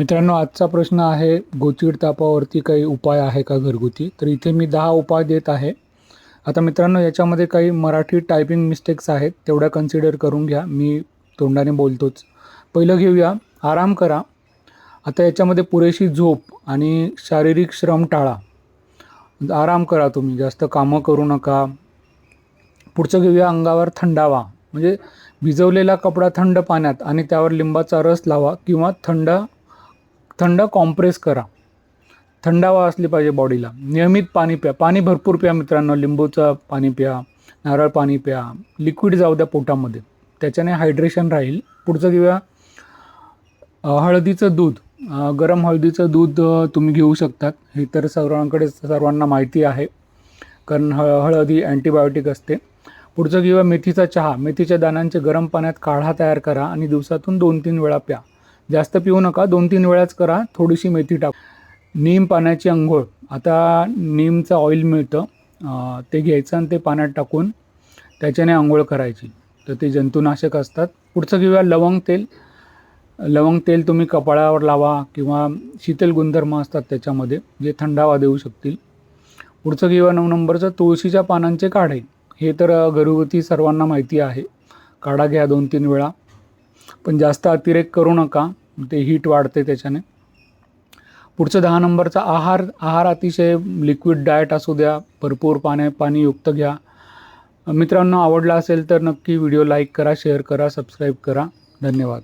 मित्रांनो आजचा प्रश्न आहे गोचिड तापावरती काही उपाय आहे का घरगुती? तर इथे मी दहा उपाय देत आहे. आता मित्रांनो याच्यामध्ये काही मराठी टायपिंग मिस्टेक्स आहेत तेवढ्या कन्सिडर करून घ्या. मी तोंडाने बोलतोच. पहिलं घेऊया आराम करा. आता याच्यामध्ये पुरेशी झोप आणि शारीरिक श्रम टाळा. आराम करा तुम्ही जास्त कामं करू नका. पुढचं घेऊया अंगावर थंडावा. म्हणजे भिजवलेला कपडा थंड पाण्यात आणि त्यावर लिंबाचा रस लावा किंवा थंड थंड कॉम्प्रेस करा. थंडावा असली पाहिजे बॉडीला. नियमित पाणी प्या. पाणी भरपूर प्या मित्रांनो. लिंबूचं पाणी प्या नारळ पाणी प्या लिक्विड जाऊ द्या पोटामध्ये. त्याच्याने हायड्रेशन राहील. पुढचं घेऊया. हळदीचं दूध. गरम हळदीचं दूध तुम्ही घेऊ शकतात. हे तर सर्वांकडे सर्वांना माहिती आहे. कारण हळ हळदी अँटीबायोटिक असते. पुढचं घेऊया मेथीचा चहा. मेथीच्या दाण्यांचे गरम पाण्यात काढा तयार करा आणि दिवसातून दोन तीन वेळा प्या. जास्त पिऊ नका. दोन तीन वेळाच करा. थोडीशी मेथी टाक. नीम पाण्याची आंघोळ. आता नीमचं ऑइल मिळतं. ते घ्यायचं आणि ते पाण्यात टाकून त्याच्याने आंघोळ करायची. तर ते जंतुनाशक असतात. पुढचं घेऊया लवंग तेल. लवंग तेल तुम्ही कपाळावर लावा किंवा शीतल गुणधर्म असतात त्याच्यामध्ये जे थंडावा देऊ शकतील. पुढचं घेऊया नऊ नंबरचं. तुळशीच्या पानांचे काढे. हे तर घरगुती सर्वांना माहिती आहे. काढा घ्या दोन तीन वेळा. पण जास्त अतिरेक करू नका. ते हीट वाढते त्याच्याने. पुढचं दहा नंबरचा आहार आहार अतिशय लिक्विड डाएट असू द्या भरपूर पाण्या पाणीयुक्त घ्या. मित्रांनो आवडला असेल तर नक्की व्हिडिओ लाईक करा शेअर करा सबस्क्राईब करा. धन्यवाद.